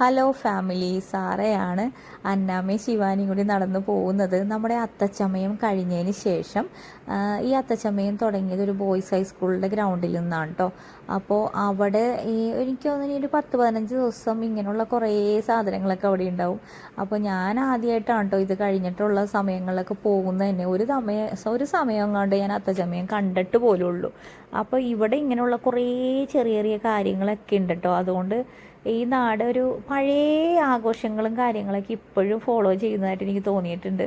Hello family സാറയാണ് അന്നാമ്മയും ശിവാനിയും കൂടി നടന്നു പോകുന്നത്. നമ്മുടെ അത്തച്ചമയം കഴിഞ്ഞതിന് ശേഷം ഈ അത്തച്ചമയം തുടങ്ങിയത് ഒരു ബോയ്സ് ഹൈസ്കൂളിന്റെ ഗ്രൗണ്ടിൽ നിന്നാണ് കേട്ടോ അപ്പോൾ അവിടെ ഈ എനിക്ക് തോന്നുന്നു ഒരു പത്ത് പതിനഞ്ച് ദിവസം ഇങ്ങനെയുള്ള കുറേ സാധനങ്ങളൊക്കെ അവിടെ ഉണ്ടാവും. അപ്പോൾ ഞാൻ ആദ്യമായിട്ടാണ് കേട്ടോ ഇത് കഴിഞ്ഞിട്ടുള്ള സമയങ്ങളിലൊക്കെ പോകുന്നത് തന്നെ. ഒരു സമയം ഒരു സമയം കൊണ്ട് ഞാൻ അത്തച്ചമയം കണ്ടിട്ട് പോലുള്ളൂ. അപ്പോൾ ഇവിടെ ഇങ്ങനെയുള്ള കുറേ ചെറിയ ചെറിയ കാര്യങ്ങളൊക്കെ ഉണ്ട് കേട്ടോ അതുകൊണ്ട് ഈ നാട് ഒരു പഴയ ആഘോഷങ്ങളും കാര്യങ്ങളൊക്കെ ഇപ്പോഴും ഫോളോ ചെയ്യുന്നതായിട്ട് എനിക്ക് തോന്നിയിട്ടുണ്ട്.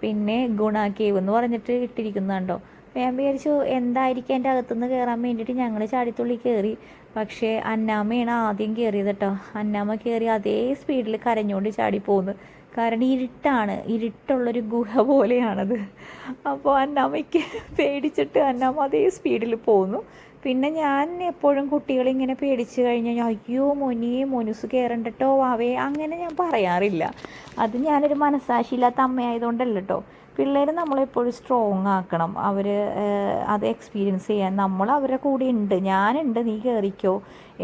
പിന്നെ ഗുണ കേവ് എന്ന് പറഞ്ഞിട്ട് ഇട്ടിരിക്കുന്നുണ്ടോ ഞാൻ വിചാരിച്ചു എന്തായിരിക്കും എന്റെ അകത്തുനിന്ന് കയറാൻ വേണ്ടിയിട്ട് ഞങ്ങൾ ചാടിത്തുള്ളി കയറി പക്ഷേ അന്നാമ്മയാണ് ആദ്യം കയറിയത് കേട്ടോ. അന്നാമ്മ കയറി അതേ സ്പീഡിൽ കരഞ്ഞുകൊണ്ട് ചാടി പോകുന്നു കാരണം ഇരുട്ടാണ്. ഇരുട്ടുള്ളൊരു ഗുഹ പോലെയാണത്. അപ്പോൾ അന്നാമ്മയ്ക്ക് പേടിച്ചിട്ട് അന്നാമ്മ അതേ സ്പീഡിൽ പോകുന്നു പിന്നെ. ഞാൻ എപ്പോഴും കുട്ടികളെ ഇങ്ങനെ പേടിച്ച് കഴിഞ്ഞാൽ അയ്യോ മൊനിയെ മോനുസ് കയറണ്ടട്ടോ വാവേ അങ്ങനെ ഞാൻ പറയാറില്ല. അത് ഞാനൊരു മനസ്സാക്ഷിയില്ലാത്ത അമ്മയായതുകൊണ്ടല്ല പിള്ളേർ നമ്മളെപ്പോഴും സ്ട്രോങ് ആക്കണം. അവർ അത് എക്സ്പീരിയൻസ് ചെയ്യാൻ നമ്മൾ അവരുടെ കൂടെ ഉണ്ട്. ഞാനുണ്ട് നീ കയറിക്കോ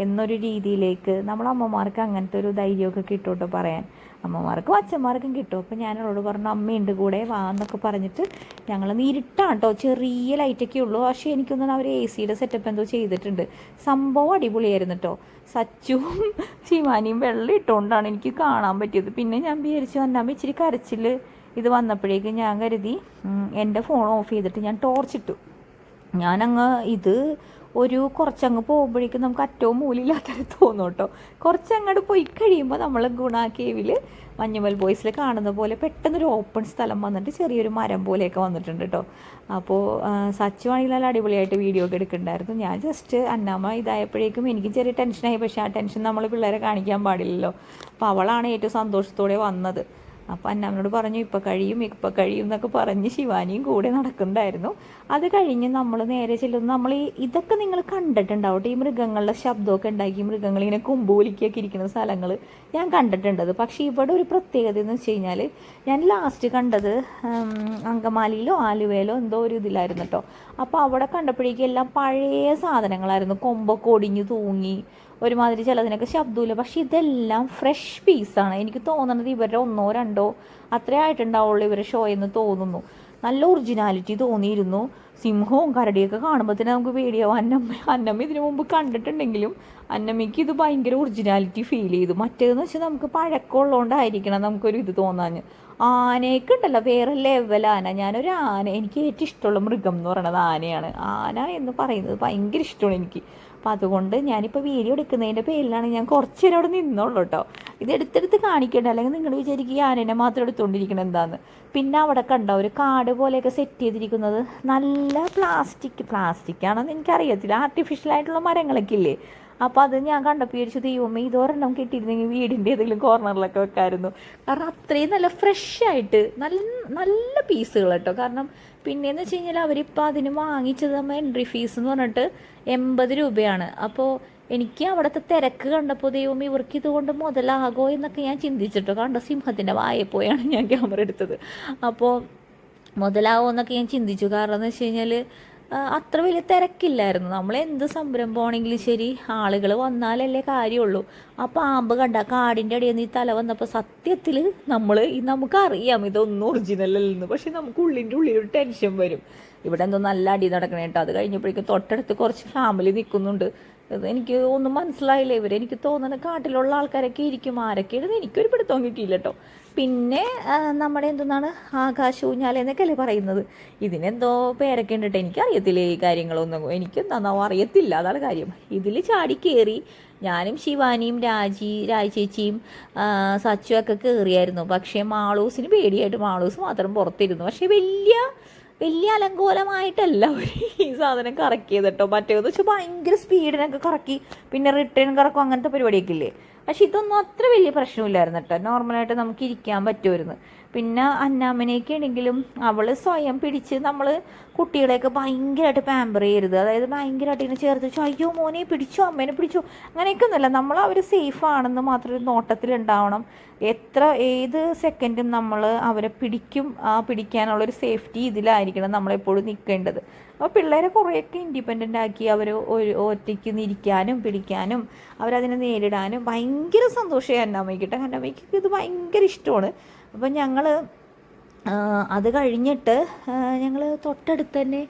എന്നൊരു രീതിയിലേക്ക് നമ്മൾ അമ്മമാർക്ക് അങ്ങനത്തെ ഒരു ധൈര്യമൊക്കെ കിട്ടുമോട്ട് കേട്ടോ പറയാൻ. അമ്മമാർക്കും അച്ഛന്മാർക്കും കിട്ടും. അപ്പോൾ ഞാൻ അവളോട് പറഞ്ഞു അമ്മയുണ്ട് കൂടെ വാ എന്നൊക്കെ പറഞ്ഞിട്ട് ഞങ്ങൾ നീരിട്ടാണ് കേട്ടോ ചെറിയ ലൈറ്റൊക്കെ ഉള്ളൂ. പക്ഷേ എനിക്കൊന്നും അവർ എ സിയുടെ സെറ്റപ്പ് എന്തോ ചെയ്തിട്ടുണ്ട്. സംഭവം അടിപൊളിയായിരുന്നു കേട്ടോ സച്ചുവും ശിവാനിയും വെള്ളം ഇട്ടുകൊണ്ടാണ് എനിക്ക് കാണാൻ പറ്റിയത്. പിന്നെ ഞാൻ വിചാരിച്ചു വന്നാൽ ഇച്ചിരി കരച്ചിൽ ഇത് വന്നപ്പോഴേക്ക് ഞാൻ കരുതി എന്റെ ഫോൺ ഓഫ് ചെയ്തിട്ട് ഞാൻ ടോർച്ചിട്ടു ഞാനങ്ങ് ഇത് ഒരു കുറച്ചങ്ങ് പോകുമ്പോഴേക്കും നമുക്ക് അറ്റവും മൂലില്ലാത്തൊരു തോന്നും കേട്ടോ. കുറച്ചങ്ങോട്ട് പോയി കഴിയുമ്പോൾ നമ്മൾ ഗുണ കേവിൽ മഞ്ഞുമൽ ബോയ്സിൽ കാണുന്ന പോലെ പെട്ടെന്നൊരു ഓപ്പൺ സ്ഥലം വന്നിട്ട് ചെറിയൊരു മരം പോലെയൊക്കെ വന്നിട്ടുണ്ട് കേട്ടോ. അപ്പോൾ സച്ചു ആണെങ്കിൽ നല്ല അടിപൊളിയായിട്ട് വീഡിയോ ഒക്കെ എടുക്കുന്നുണ്ടായിരുന്നു ഞാൻ ജസ്റ്റ് അന്നാമ്മ ഇതായപ്പോഴേക്കും എനിക്ക് ചെറിയ ടെൻഷനായി പക്ഷേ ആ ടെൻഷൻ നമ്മൾ പിള്ളേരെ കാണിക്കാൻ പാടില്ലല്ലോ. അപ്പോൾ അവളാണ് ഏറ്റവും സന്തോഷത്തോടെ വന്നത്. അപ്പോൾ അന്നാമ്മനോട് പറഞ്ഞു ഇപ്പം കഴിയും ഇപ്പം കഴിയും എന്നൊക്കെ പറഞ്ഞ് ശിവാനിയും കൂടെ നടക്കുന്നുണ്ടായിരുന്നു. അത് കഴിഞ്ഞ് നമ്മൾ നേരെ ചെല്ലുന്നു. നമ്മൾ ഈ ഇതൊക്കെ നിങ്ങൾ കണ്ടിട്ടുണ്ടാവട്ടെ ഈ മൃഗങ്ങളുടെ ശബ്ദമൊക്കെ ഉണ്ടാക്കി മൃഗങ്ങൾ ഇങ്ങനെ കുമ്പൂലിക്കൊക്കെ ഇരിക്കുന്ന സ്ഥലങ്ങൾ ഞാൻ കണ്ടിട്ടുണ്ടത് പക്ഷേ ഇവിടെ ഒരു പ്രത്യേകത എന്ന് വെച്ച് കഴിഞ്ഞാൽ ഞാൻ ലാസ്റ്റ് കണ്ടത് അങ്കമാലിയിലോ ആലുവയിലോ എന്തോ ഒരു ഇതിലായിരുന്നു കേട്ടോ. അപ്പോൾ അവിടെ കണ്ടപ്പോഴേക്കും എല്ലാം പഴയ സാധനങ്ങളായിരുന്നു. കൊമ്പൊക്കെ ഒടിഞ്ഞു തൂങ്ങി ഒരുമാതിരി ചിലതിനൊക്കെ ശബ്ദമില്ല. പക്ഷെ ഇതെല്ലാം ഫ്രഷ് പീസാണ് എനിക്ക് തോന്നുന്നത് ഇവരുടെ ഒന്നോ രണ്ടോ അത്രേ ആയിട്ടുണ്ടാവുള്ളൂ ഇവരുടെ ഷോ എന്ന് തോന്നുന്നു. നല്ല ഒറിജിനാലിറ്റി തോന്നിയിരുന്നു. സിംഹവും കരടിയൊക്കെ കാണുമ്പോൾ തന്നെ നമുക്ക് പേടിയാവും. അന്നമ്മ അന്നമ്മ ഇതിനു മുമ്പ് കണ്ടിട്ടുണ്ടെങ്കിലും അന്നമ്മയ്ക്ക് ഇത് ഭയങ്കര ഒറിജിനാലിറ്റി ഫീൽ ചെയ്തു. മറ്റേതെന്ന് വെച്ചാൽ നമുക്ക് പഴക്കമുള്ളതുകൊണ്ടായിരിക്കണം നമുക്കൊരു ഇത് തോന്നാഞ്ഞ്. ആനയൊക്കെ ഉണ്ടല്ലോ വേറെ ലെവൽ ആന. ഞാനൊരു ആന എനിക്ക് ഏറ്റവും ഇഷ്ടമുള്ള മൃഗം എന്ന് പറയുന്നത് ആനയാണ്. ആന എന്ന് പറയുന്നത് ഭയങ്കര ഇഷ്ടമാണ് എനിക്ക്. അപ്പം അതുകൊണ്ട് ഞാനിപ്പോൾ വീഡിയോ എടുക്കുന്നതിന്റെ പേരിലാണ് ഞാൻ കുറച്ച് നേരം അവിടെ നിന്നുള്ളൂ കേട്ടോ ഇത് എടുത്തെടുത്ത് കാണിക്കേണ്ട. അല്ലെങ്കിൽ നിങ്ങൾ വിചാരിക്കുക ഈ ആനേനെ മാത്രം എടുത്തുകൊണ്ടിരിക്കണം എന്താന്ന്. പിന്നെ അവിടെ കണ്ട ഒരു കാട് പോലെയൊക്കെ സെറ്റ് ചെയ്തിരിക്കുന്നത്. നല്ല പ്ലാസ്റ്റിക് പ്ലാസ്റ്റിക് ആണെന്ന് എനിക്കറിയത്തില്ല. ആർട്ടിഫിഷ്യലായിട്ടുള്ള മരങ്ങളൊക്കെ ഇല്ലേ? അപ്പോൾ അത് ഞാൻ കണ്ടപ്പോൾ വിചാരിച്ചു ദൈവമേ ഇതൊരെണ്ണം കിട്ടിയിരുന്നെങ്കിൽ വീടിന്റെ ഏതെങ്കിലും കോർണറിലൊക്കെ വെക്കായിരുന്നു. കാരണം അത്രയും നല്ല ഫ്രഷ് ആയിട്ട് നല്ല നല്ല പീസുകൾ കേട്ടോ. കാരണം പിന്നെയെന്ന് വെച്ച് കഴിഞ്ഞാൽ അവരിപ്പോൾ അതിന് വാങ്ങിച്ചത് നമ്മൾ എൻട്രി ഫീസ് എന്ന് പറഞ്ഞിട്ട് എൺപത് രൂപയാണ്. അപ്പോൾ എനിക്ക് അവിടുത്തെ തിരക്ക് കണ്ടപ്പോൾ ദൈവം ഇവർക്ക് ഇതുകൊണ്ട് മുതലാകോ എന്നൊക്കെ ഞാൻ ചിന്തിച്ചിട്ടോ. കണ്ട സിംഹത്തിന്റെ വായെ പോയാണ് ഞാൻ ക്യാമറ എടുത്തത്. അപ്പോൾ മുതലാവോ എന്നൊക്കെ ഞാൻ ചിന്തിച്ചു. കാരണം എന്ന് വെച്ച് കഴിഞ്ഞാൽ അത്ര വലിയ തിരക്കില്ലായിരുന്നു. നമ്മൾ എന്ത് സംരംഭമാണെങ്കിലും ശരി ആളുകൾ വന്നാലല്ലേ കാര്യമുള്ളൂ. ആ പാമ്പ് കണ്ട കാടിന്റെ അടിയിൽ നിന്ന് ഈ തല വന്നപ്പോൾ സത്യത്തിൽ നമ്മൾ നമുക്കറിയാം ഇതൊന്നും ഒറിജിനൽ അല്ലെന്ന് പക്ഷെ നമുക്ക് ഉള്ളിന്റെ ഉള്ളിൽ ഒരു ടെൻഷൻ വരും. ഇവിടെ എന്തോ നല്ല അടി നടക്കണേട്ടോ അത് കഴിഞ്ഞപ്പോഴേക്കും തൊട്ടടുത്ത് കുറച്ച് ഫാമിലി നിൽക്കുന്നുണ്ട് എനിക്ക് ഒന്നും മനസ്സിലായില്ല ഇവർ എനിക്ക് തോന്നുന്നത് കാട്ടിലുള്ള ആൾക്കാരൊക്കെ ഇരിക്കും. ആരൊക്കെ ഇടുന്നത്? എനിക്കൊരു പിടുത്തം കിട്ടിയില്ല കേട്ടോ പിന്നെ നമ്മുടെ എന്തെന്നാണ്? ആകാശ ഊഞ്ഞാല എന്നൊക്കെയല്ലേ പറയുന്നത്. ഇതിനെന്തോ പേരൊക്കെ ഉണ്ടിട്ട് എനിക്ക് എനിക്കറിയത്തില്ല ഈ കാര്യങ്ങളൊന്നും. എനിക്ക് നന്നാവും അറിയത്തില്ല. അതാണ് കാര്യം. ഇതിൽ ചാടി കയറി ഞാനും ശിവാനിയും രാജി രാജേച്ചിയും സച്ചു ഒക്കെ കയറിയായിരുന്നു പക്ഷേ മാളൂസിന് പേടിയായിട്ട് മാളൂസ് മാത്രം പുറത്തിരുന്നു. പക്ഷേ വലിയ വലിയ അലങ്കോലമായിട്ടല്ല അവർ ഈ സാധനം കറക്കിയത് കേട്ടോ മറ്റേന്ന് വെച്ചാൽ ഭയങ്കര സ്പീഡിനൊക്കെ കറക്കി പിന്നെ റിട്ടേൺ കറക്കും അങ്ങനത്തെ പരിപാടിയൊക്കെ ഇല്ലേ? പക്ഷെ ഇതൊന്നും അത്ര വലിയ പ്രശ്നമില്ലായിരുന്നു കേട്ടോ. നോർമലായിട്ട് നമുക്ക് ഇരിക്കാൻ പറ്റുമായിരുന്നു. പിന്നെ അന്നാമ്മനെയൊക്കെ ആണെങ്കിലും അവൾ സ്വയം പിടിച്ച് നമ്മൾ കുട്ടികളെയൊക്കെ ഭയങ്കരമായിട്ട് പാമ്പർ ചെയ്യരുത്. അതായത് ഭയങ്കരമായിട്ട് ഇങ്ങനെ ചേർത്ത് വെച്ചു അയ്യോ മോനെ പിടിച്ചോ അമ്മേനെ പിടിച്ചോ അങ്ങനെയൊക്കെ ഒന്നുമില്ല നമ്മൾ അവർ സേഫ് ആണെന്ന് മാത്രം ഒരു നോട്ടത്തിലുണ്ടാവണം എത്ര ഏത് സെക്കൻഡും നമ്മൾ അവരെ പിടിക്കും ആ പിടിക്കാനുള്ളൊരു സേഫ്റ്റി ഇതിലായിരിക്കണം നമ്മളെപ്പോഴും നിൽക്കേണ്ടത്. അപ്പോൾ പിള്ളേരെ കുറേയൊക്കെ ഇൻഡിപെൻഡന്റ് ആക്കി അവർ ഒരു ഒറ്റയ്ക്ക് നിരിക്കാനും പിടിക്കാനും അവരതിനെ നേരിടാനും ഭയങ്കര സന്തോഷമായി അന്നമ്മയ്ക്ക്. കേട്ടോ അന്നമ്മയ്ക്ക് ഇത് ഭയങ്കര ഇഷ്ടമാണ്. അപ്പം ഞങ്ങൾ അത് കഴിഞ്ഞിട്ട് ഞങ്ങൾ തൊട്ടടുത്ത് തന്നെ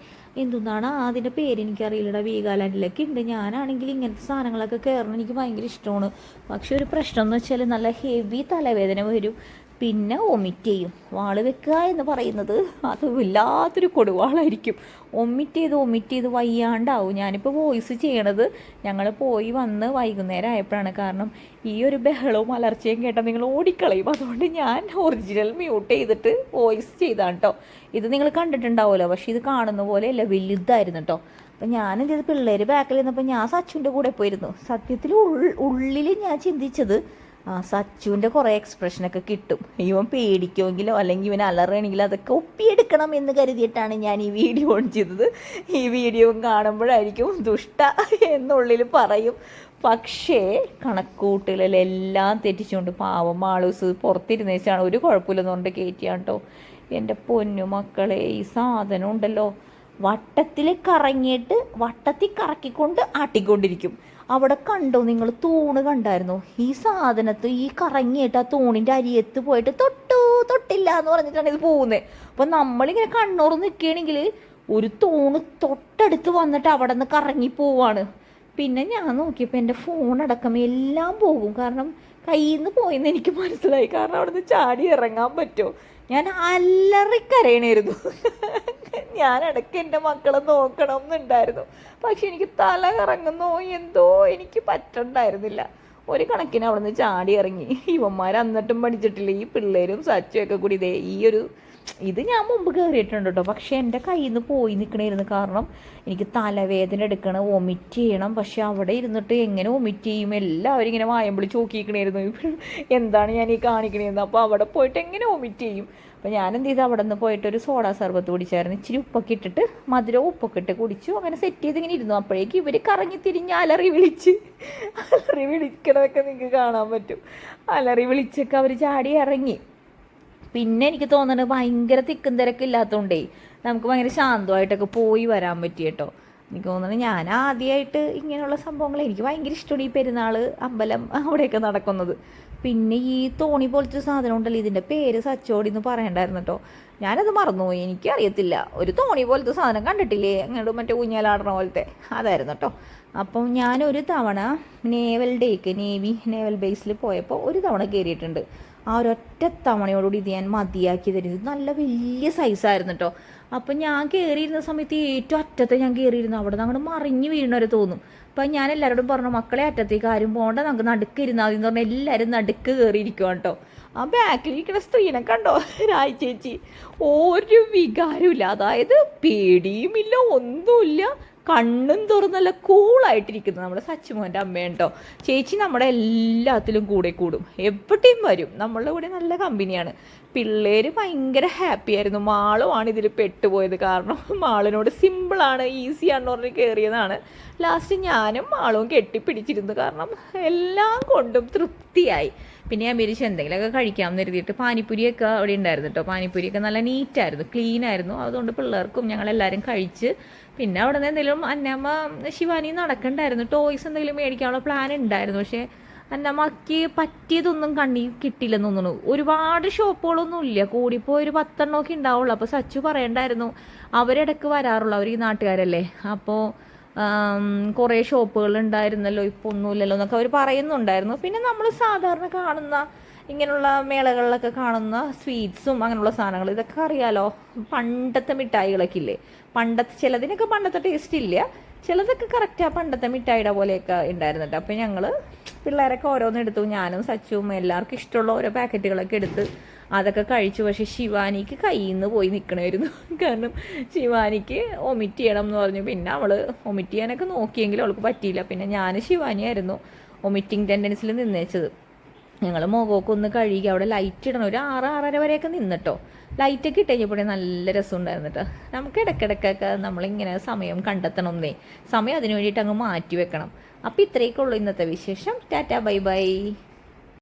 എന്തുന്നാണ് അതിന്റെ പേര് എനിക്കറിയില്ലടാ വീഗാലാൻഡിലൊക്കെ ഉണ്ട് ഞാനാണെങ്കിൽ ഇങ്ങനത്തെ സാധനങ്ങളൊക്കെ കയറണം എനിക്ക് ഭയങ്കര ഇഷ്ടമാണ്. പക്ഷേ ഒരു പ്രശ്നം എന്ന് വെച്ചാൽ നല്ല ഹെവി തലവേദന വരും. പിന്നെ ഒമിറ്റ് ചെയ്യും. വാൾ വെക്കുക എന്ന് പറയുന്നത് അത് വല്ലാത്തൊരു കൊടുവാളായിരിക്കും. ഒമിറ്റ് ചെയ്ത് ഒമിറ്റ് ചെയ്ത് വയ്യാണ്ടാവും. ഞാനിപ്പോൾ വോയിസ് ചെയ്യണത് ഞങ്ങൾ പോയി വന്ന് വൈകുന്നേരം ആയപ്പോഴാണ്. കാരണം ഈ ഒരു ബഹളവും അലർച്ചയും കേട്ടാൽ നിങ്ങൾ ഓടിക്കളയും. അതുകൊണ്ട് ഞാൻ ഒറിജിനൽ മ്യൂട്ട് ചെയ്തിട്ട് വോയിസ് ചെയ്താണ് കേട്ടോ ഇത് നിങ്ങൾ കണ്ടിട്ടുണ്ടാവുമല്ലോ. പക്ഷേ ഇത് കാണുന്ന പോലെയല്ല വലുതായിരുന്നു കേട്ടോ അപ്പം ഞാൻ എന്ത് ചെയ്ത്? പിള്ളേർ ബാക്കിൽ നിന്നപ്പോൾ ഞാൻ സച്ചുവിന്റെ കൂടെ പോയിരുന്നു. സത്യത്തിൽ ഉള്ളിൽ ഞാൻ ചിന്തിച്ചത് സച്ചുവിന്റെ കുറേ എക്സ്പ്രഷനൊക്കെ കിട്ടും. ഇവൻ പേടിക്കുമെങ്കിലോ അല്ലെങ്കിൽ ഇവൻ അലറുകയാണെങ്കിലോ അതൊക്കെ ഒപ്പിയെടുക്കണം എന്ന് കരുതിയിട്ടാണ് ഞാൻ ഈ വീഡിയോ ഓൺ ചെയ്തത്. ഈ വീഡിയോ കാണുമ്പോഴായിരിക്കും ദുഷ്ട എന്നുള്ളിൽ പറയും. പക്ഷേ കണക്കൂട്ടലെല്ലാം തെറ്റിച്ചുകൊണ്ട് പാവം മാളൂസ് പുറത്തിരുന്നേച്ചാണ് ഒരു കുഴപ്പമില്ലെന്ന് പറഞ്ഞിട്ട് കയറ്റിയാണ് കേട്ടോ എന്റെ പൊന്നു മക്കളെ ഈ സാധനം ഉണ്ടല്ലോ. വട്ടത്തിൽ കറങ്ങിയിട്ട് വട്ടത്തിൽ കറക്കിക്കൊണ്ട് ആട്ടിക്കൊണ്ടിരിക്കും. അവിടെ കണ്ടോ നിങ്ങൾ തൂണ് കണ്ടായിരുന്നു? ഈ സാധനത്ത് ഈ കറങ്ങിയിട്ട് ആ തൂണിന്റെ അരിയത്ത് പോയിട്ട് തൊട്ടു തൊട്ടില്ല എന്ന് പറഞ്ഞിട്ടാണ് ഇത് പോകുന്നത് അപ്പം നമ്മളിങ്ങനെ കണ്ണൂർ നിൽക്കുകയാണെങ്കിൽ ഒരു തൂണ് തൊട്ടടുത്ത് വന്നിട്ട് അവിടെ നിന്ന് കറങ്ങി പോവാണ്. പിന്നെ ഞാൻ നോക്കിയപ്പോൾ എന്റെ ഫോൺ അടക്കം എല്ലാം പോകും. കാരണം കയ്യിൽ നിന്ന് പോയെന്ന് എനിക്ക് മനസ്സിലായി. കാരണം അവിടെ നിന്ന് ചാടി ഇറങ്ങാൻ പറ്റുമോ? ഞാൻ അല്ലറിക്കരയണായിരുന്നു ഞാൻ ഇടയ്ക്ക് എന്റെ മക്കളെ നോക്കണം എന്നുണ്ടായിരുന്നു പക്ഷെ എനിക്ക് തല കറങ്ങുന്നോ എന്തോ എനിക്ക് പറ്റണ്ടായിരുന്നില്ല. ഒരു കണക്കിന് അവിടെ നിന്ന് ചാടി ഇറങ്ങി. ഇവന്മാർ എന്നിട്ടും പഠിച്ചിട്ടില്ല. ഈ പിള്ളേരും സച്ചുമൊക്കെ കൂടി ഇതേ ഈ ഒരു ഇത് ഞാൻ മുമ്പ് കയറിയിട്ടുണ്ട് കേട്ടോ. പക്ഷേ എന്റെ കയ്യിൽ നിന്ന് പോയി നിൽക്കണമായിരുന്നു കാരണം എനിക്ക് തലവേദന എടുക്കണം. വൊമിറ്റ് ചെയ്യണം. പക്ഷെ അവിടെ ഇരുന്നിട്ട് എങ്ങനെ വൊമിറ്റ് ചെയ്യും? എല്ലാവരും ഇങ്ങനെ വായം വിളിച്ച് നോക്കിക്കണമായിരുന്നു എന്താണ് ഞാൻ ഈ കാണിക്കണേന്ന്? അപ്പോൾ അവിടെ പോയിട്ട് എങ്ങനെ വൊമിറ്റ് ചെയ്യും? അപ്പോൾ ഞാൻ എന്ത് ചെയ്തു? അവിടെ നിന്ന് പോയിട്ട് ഒരു സോഡ സർബത്ത് കുടിച്ചായിരുന്നു. ഇച്ചിരി ഉപ്പൊക്കെ ഇട്ടിട്ട് മധുരം ഉപ്പൊക്കെ ഇട്ട് കുടിച്ചു. അങ്ങനെ സെറ്റ് ചെയ്ത് ഇങ്ങനെ ഇരുന്നു. അപ്പോഴേക്കും ഇവർ കറങ്ങി തിരിഞ്ഞ് അലറി വിളിച്ച്. അലറി വിളിക്കണതൊക്കെ നിങ്ങൾക്ക് കാണാൻ പറ്റും. അലറി വിളിച്ചൊക്കെ അവർ ചാടി ഇറങ്ങി. പിന്നെ എനിക്ക് തോന്നുന്നത് ഭയങ്കര തിക്കും തിരക്കില്ലാത്തതുകൊണ്ടേ നമുക്ക് ഭയങ്കര ശാന്തമായിട്ടൊക്കെ പോയി വരാൻ പറ്റി കേട്ടോ. എനിക്ക് തോന്നുന്നത് ഞാൻ ആദ്യമായിട്ട് ഇങ്ങനെയുള്ള സംഭവങ്ങൾ എനിക്ക് ഭയങ്കര ഇഷ്ടമാണ് ഈ പെരുന്നാൾ അമ്പലം അവിടെയൊക്കെ നടക്കുന്നത്. പിന്നെ ഈ തോണി പോലത്തെ സാധനം ഉണ്ടല്ലോ ഇതിന്റെ പേര് സച്ചോടി എന്ന് പറയണ്ടായിരുന്നു കേട്ടോ. ഞാനത് മറന്നു എനിക്കറിയത്തില്ല. ഒരു തോണി പോലത്തെ സാധനം കണ്ടിട്ടില്ലേ? അങ്ങോട്ട് മറ്റേ ഊഞ്ഞാലാടണ പോലത്തെ. അതായിരുന്നു കേട്ടോ അപ്പം ഞാനൊരു തവണ നേവൽ ഡേക്ക് നേവി നേവൽ ബേസിൽ പോയപ്പോൾ ഒരു തവണ കയറിയിട്ടുണ്ട് ആ ഒരൊറ്റ തവണയോടുകൂടി ഇത് ഞാൻ മതിയാക്കി തരുന്നത് നല്ല വലിയ സൈസായിരുന്നു കേട്ടോ അപ്പം ഞാൻ കയറിയിരുന്ന സമയത്ത് ഏറ്റവും അറ്റത്തെ ഞാൻ കയറിയിരുന്നു അവിടെ നിന്ന് അങ്ങോട്ട് മറിഞ്ഞു വീഴുന്നവരെ തോന്നും. അപ്പം ഞാൻ എല്ലാവരോടും പറഞ്ഞു മക്കളെ അറ്റത്തേക്ക് ആരും പോകണ്ട നമുക്ക് നടുക്ക് ഇരുന്നാൽ മതി എന്ന് പറഞ്ഞാൽ എല്ലാവരും നടുക്ക് കയറിയിരിക്കുക കേട്ടോ ആ ബാക്കിലിരിക്കുന്ന സ്ത്രീനെ കണ്ടോ? രായ് ചേച്ചി. ഒരു വികാരമില്ല അതായത് പേടിയുമില്ല ഒന്നുമില്ല. കണ്ണും തുറന്നല്ല നല്ല കൂളായിട്ടിരിക്കുന്നു നമ്മുടെ സച്ചുമോന്റെ അമ്മയുണ്ടോ ചേച്ചി നമ്മുടെ എല്ലാത്തിലും കൂടെ കൂടും. എവിടെയും വരും. നമ്മളുടെ കൂടെ നല്ല കമ്പനിയാണ്. പിള്ളേർ ഭയങ്കര ഹാപ്പി ആയിരുന്നു. മാളുമാണ് ഇതിൽ പെട്ടുപോയത്. കാരണം മാളിനോട് സിമ്പിളാണ് ഈസിയാണെന്ന് പറഞ്ഞ് കയറിയതാണ് ലാസ്റ്റ് ഞാനും മാളും കെട്ടിപ്പിടിച്ചിരുന്നു. കാരണം എല്ലാം കൊണ്ടും തൃപ്തിയായി. പിന്നെ ഞാൻ വിരിച്ച് എന്തെങ്കിലുമൊക്കെ കഴിക്കാമെന്ന് കരുതിയിട്ട് പാനിപ്പുരിയൊക്കെ അവിടെ ഉണ്ടായിരുന്നു കേട്ടോ. പാനിപ്പുരിയൊക്കെ നല്ല നീറ്റായിരുന്നു ക്ലീൻ ആയിരുന്നു. അതുകൊണ്ട് പിള്ളേർക്കും ഞങ്ങളെല്ലാവരും കഴിച്ച് പിന്നെ അവിടെ നിന്ന് എന്തെങ്കിലും അന്നമ്മ ശിവാനി നടക്കണ്ടായിരുന്നു. ടോയ്സ് എന്തെങ്കിലും മേടിക്കാനുള്ള പ്ലാൻ ഉണ്ടായിരുന്നു. പക്ഷേ അന്നമ്മക്ക് പറ്റിയതൊന്നും കണ്ണി കിട്ടിയില്ലെന്ന് തോന്നുന്നു. ഒരുപാട് ഷോപ്പുകളൊന്നും ഇല്ല. കൂടിപ്പോ ഒരു പത്തെണ്ണമൊക്കെ ഉണ്ടാവുള്ളൂ. അപ്പോൾ സച്ചു പറയണ്ടായിരുന്നു അവരിടക്ക് വരാറുള്ളൂ. അവർ ഈ നാട്ടുകാരല്ലേ. അപ്പോൾ കുറേ ഷോപ്പുകൾ ഉണ്ടായിരുന്നല്ലോ ഇപ്പോൾ ഒന്നുമില്ലല്ലോ എന്നൊക്കെ അവർ പറയുന്നുണ്ടായിരുന്നു. പിന്നെ നമ്മൾ സാധാരണ കാണുന്ന ഇങ്ങനെയുള്ള മേളകളിലൊക്കെ കാണുന്ന സ്വീറ്റ്സും അങ്ങനെയുള്ള സാധനങ്ങൾ ഇതൊക്കെ അറിയാലോ? പണ്ടത്തെ മിഠായികളൊക്കെ ഇല്ലേ? പണ്ടത്തെ ചിലതിനൊക്കെ പണ്ടത്തെ ടേസ്റ്റ് ഇല്ല. ചിലതൊക്കെ കറക്റ്റാണ് പണ്ടത്തെ മിഠായിയുടെ പോലെയൊക്കെ ഉണ്ടായിരുന്നുണ്ട് അപ്പോൾ ഞങ്ങൾ പിള്ളേരൊക്കെ ഓരോന്ന് എടുത്തു. ഞാനും സച്ചുവും എല്ലാവർക്കും ഇഷ്ടമുള്ള ഓരോ പാക്കറ്റുകളൊക്കെ എടുത്ത് അതൊക്കെ കഴിച്ചു. പക്ഷേ ശിവാനിക്ക് കയ്യിൽ നിന്ന് പോയി നിൽക്കണമായിരുന്നു കാരണം ശിവാനിക്ക് ഒമിറ്റ് ചെയ്യണം എന്ന് പറഞ്ഞു. പിന്നെ അവൾ ഒമിറ്റ് ചെയ്യാനൊക്കെ നോക്കിയെങ്കിലും അവൾക്ക് പറ്റിയില്ല. പിന്നെ ഞാൻ ശിവാനിയായിരുന്നു ഒമിറ്റിംഗ് ടെൻഡൻസിൽ നിന്നേച്ചത്. ഞങ്ങൾ മുഖമൊക്കെ ഒന്ന് കഴുകി അവിടെ ലൈറ്റ് ഇടണം. ഒരു ആറ് ആറര വരെയൊക്കെ നിന്നിട്ടോ ലൈറ്റൊക്കെ ഇട്ട് കഴിഞ്ഞപ്പോഴേ നല്ല രസം ഉണ്ടായിരുന്നു കേട്ടോ നമുക്ക് ഇടയ്ക്കിടയ്ക്കൊക്കെ നമ്മളിങ്ങനെ സമയം കണ്ടെത്തണം എന്നേ സമയം അതിനു വേണ്ടിയിട്ട് അങ്ങ് മാറ്റി വെക്കണം. അപ്പോൾ ഇത്രയൊക്കെ ഉള്ളൂ ഇന്നത്തെ വിശേഷം. Tata bye bye.